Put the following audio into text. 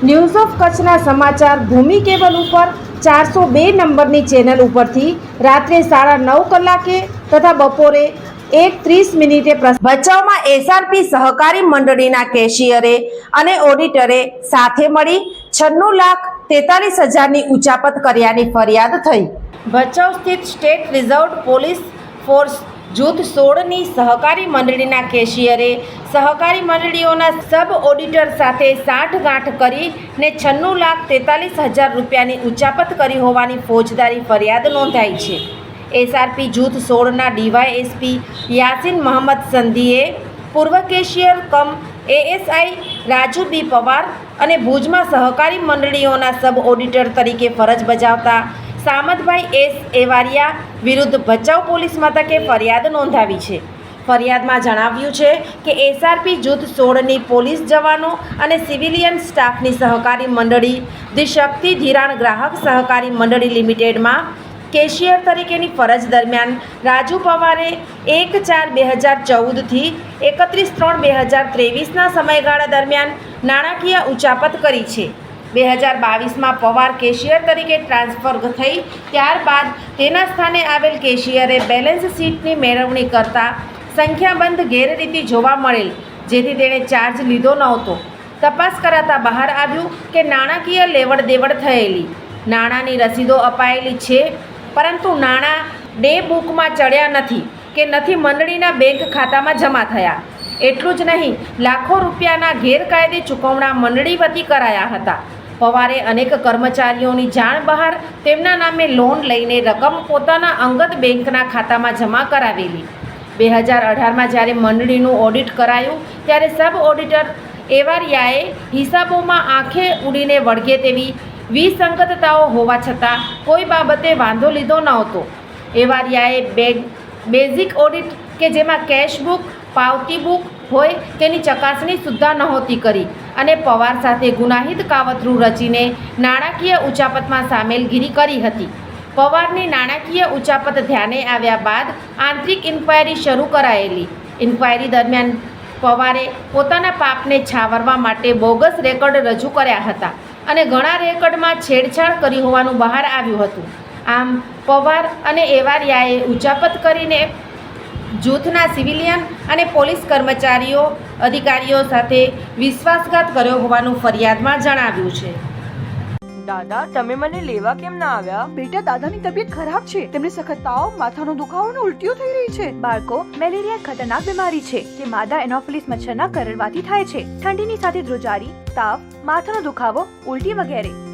news of કચ્છના સમાચાર ભૂમિ cable ઉપર ચારસો બે નંબરની ચેનલ ઉપરથી રાત્રે સાડા નવ કલાકે તથા બપોરે એક ત્રીસ મિનિટે ભચાઉમાં એસઆરપી સહકારી મંડળીના કેશિયરે અને ઓડિટરે સાથે મળી છન્નું લાખ તેતાલીસ હજારની ઉચાપત કર્યાની ફરિયાદ થઈ. ભચાઉ સ્થિત સ્ટેટ રિઝર્વ પોલીસ ફોર્સ જૂથ સોળની સહકારી મંડળીના કેશિયરે સહકારી મંડળીઓના સબ ઓડિટર સાથે સાંઠગાંઠ કરી ને છન્નું લાખ તેતાલીસ હજાર રૂપિયાની ઉચાપત કરી હોવાની ફોજદારી ફરિયાદ નોંધાઈ છે. એસઆરપી જૂથ સોળના ડીવાયએસપી યાસીન મોહમ્મદ સંધીએ પૂર્વ cashier cum ASI Raju B Pawar અને ભુજમાં સહકારી મંડળીઓના સબ ઓડિટર તરીકે ફરજ બજાવતા સામતભાઈ એસ એવારિયા વિરુદ્ધ ભચાઉ પોલીસ મથકે ફરિયાદ નોંધાવી છે. ફરિયાદમાં જણાવ્યું છે કે એસઆરપી જૂથ સોળની પોલીસ જવાનો અને સિવિલિયન સ્ટાફની સહકારી મંડળી ધી શક્તિ ધિરાણ ગ્રાહક સહકારી મંડળી લિમિટેડમાં કેશિયર તરીકેની ફરજ દરમિયાન રાજુ પવારે એક ચાર બે હજાર ચૌદથી એકત્રીસ ત્રણ બે હજાર ત્રેવીસના સમયગાળા દરમિયાન નાણાકીય ઉચાપત કરી છે. બે હજાર બાવીસમાં પવાર કેશિયર તરીકે ટ્રાન્સફર થઈ, ત્યારબાદ તેના સ્થાને આવેલ કેશિયરે બેલેન્સ શીટની મેળવણી કરતા સંખ્યાબંધ ગેરરીતિ જોવા મળેલ, જેથી તેણે ચાર્જ લીધો નહોતો. તપાસ કરાતા બહાર આવ્યું કે નાણાકીય લેવડ દેવડ થયેલી. નાણાંની રસીદો અપાયેલી છે, પરંતુ નાણાં ડે બુકમાં ચડ્યા નથી કે નથી મંડળીના બેંક ખાતામાં જમા થયા. એટલું જ નહીં, લાખો રૂપિયાના ગેરકાયદે ચૂકવણા મંડળી વતી કરાયા હતા. પવારે અનેક કર્મચારીઓની જાણ બહાર તેમના નામે લોન લઈને રકમ પોતાના અંગત બેંકના ખાતામાં જમા કરાવેલી. બે હજાર અઢારમાં જ્યારે મંડળીનું ઓડિટ કરાયું, ત્યારે સબ ઓડિટર એવારિયાએ હિસાબોમાં આંખે ઉડીને વળગે તેવી વિસંગતતાઓ હોવા છતાં કોઈ બાબતે વાંધો લીધો નહોતો. એવારિયાએ બે બેઝિક ઓડિટ કે જેમાં કેશ બુક પાવતી બુક હોય તેની ચકાસણી સુદ્ધા નહોતી કરી. અને પવાર સાથે ગુનાહિત કાવતરું રચીને નાણાકીય ઉચાપતમાં સામેલગીરી કરી હતી. પવારની નાણાકીય ઉચાપત ધ્યાને આવ્યા બાદ આંતરિક ઇન્ક્વાયરી શરૂ કરાયેલી. ઇન્ક્વાયરી દરમિયાન પવારે પોતાના પાપને છાવરવા માટે બોગસ રેકોર્ડ રજૂ કર્યા હતા અને ઘણા રેકોર્ડમાં છેડછાડ કરી હોવાનું બહાર આવ્યું હતું. આમ, પવાર અને એવારિયાએ ઉચાપત કરીને જૂથના સિવિલિયન અને પોલીસ કર્મચારીઓ અધિકારીઓ સાથે વિશ્વાસઘાત કર્યો હોવાનું ફરિયાદમાં જણાવ્યું છે. દાદા તમે મને લેવા કેમ ના આવ્યા? બેટા દાદાની તબિયત ખરાબ છે. તેમને સખત તાવ માથાનો દુખાવો અને ઉલટીઓ થઈ રહી છે. બાળકો મેલેરિયા ખતરનાક બીમારી છે જે માદા એનોફિલિસ મચ્છરના કરડવાથી થાય છે. ઠંડીની સાથે ધ્રુજારી તાવ માથાનો દુખાવો ઉલટી વગેરે.